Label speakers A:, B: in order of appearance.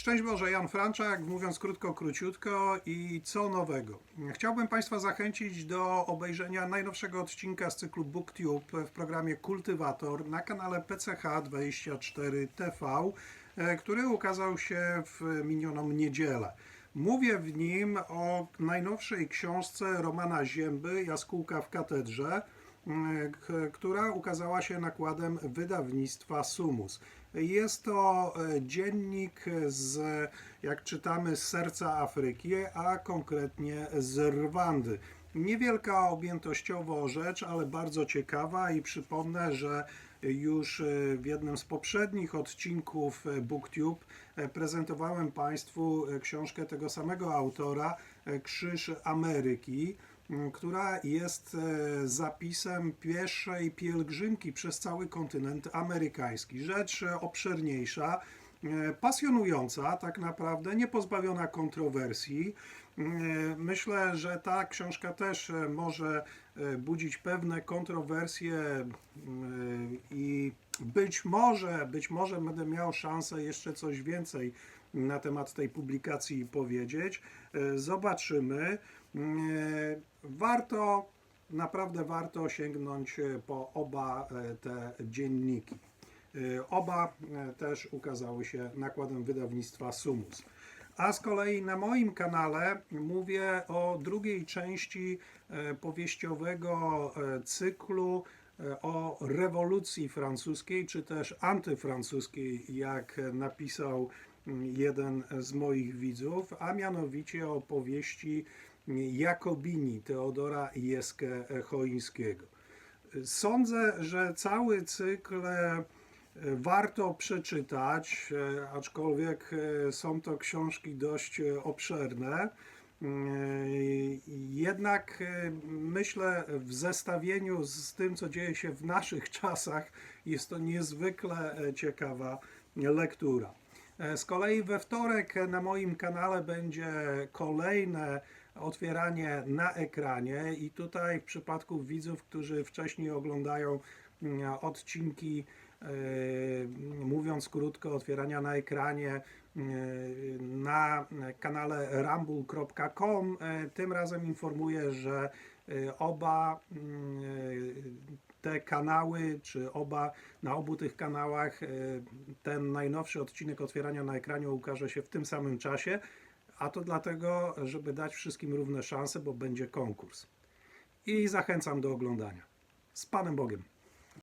A: Szczęść Boże, Jan Franczak, mówiąc krótko, króciutko i co nowego. Chciałbym Państwa zachęcić do obejrzenia najnowszego odcinka z cyklu BookTube w programie Kultywator na kanale PCH24 TV, e, który ukazał się w minioną niedzielę. Mówię w nim o najnowszej książce Romana Zięby, Jaskółka w katedrze, która ukazała się nakładem wydawnictwa Sumus. Jest to e, dziennik z, jak czytamy, z serca Afryki, a konkretnie z Rwandy. Niewielka objętościowo rzecz, ale bardzo ciekawa i przypomnę, że już e, w jednym z poprzednich odcinków e, BookTube prezentowałem Państwu książkę tego samego autora, Krzyż Ameryki która jest e, zapisem pierwszej pielgrzymki przez cały kontynent amerykański. Rzecz e, obszerniejsza, e, pasjonująca, tak naprawdę, niepozbawiona kontrowersji. E, Myślę, że ta książka też może budzić pewne kontrowersje m, i być może, być może będę miał szansę jeszcze coś więcej na temat tej publikacji powiedzieć. E, Zobaczymy. E, Warto, naprawdę warto sięgnąć e, po oba te dzienniki. Oba też ukazały się nakładem wydawnictwa Sumus. A z kolei na moim kanale mówię o drugiej części powieściowego cyklu o rewolucji francuskiej, czy też antyfrancuskiej, jak napisał jeden z moich widzów, a mianowicie o powieści Jakobini Teodora Jeskę-Choińskiego. Sądzę, że cały cykl e, warto przeczytać, e, aczkolwiek e, są to książki dość obszerne. Jednak myślę, w zestawieniu z tym, co dzieje się w naszych czasach, jest to niezwykle ciekawa lektura. Z kolei we wtorek na moim kanale będzie kolejne otwieranie na ekranie i tutaj w przypadku widzów, którzy wcześniej oglądają mm, odcinki, e, mówiąc krótko, otwierania na ekranie e, na kanale rumble.com. E, Tym razem informuję, że oba mm, te kanały, czy oba, na obu tych kanałach e, ten najnowszy odcinek otwierania na ekranie ukaże się w tym samym czasie, a to dlatego, żeby dać wszystkim równe szanse, bo będzie konkurs. I zachęcam do oglądania. Z Panem Bogiem.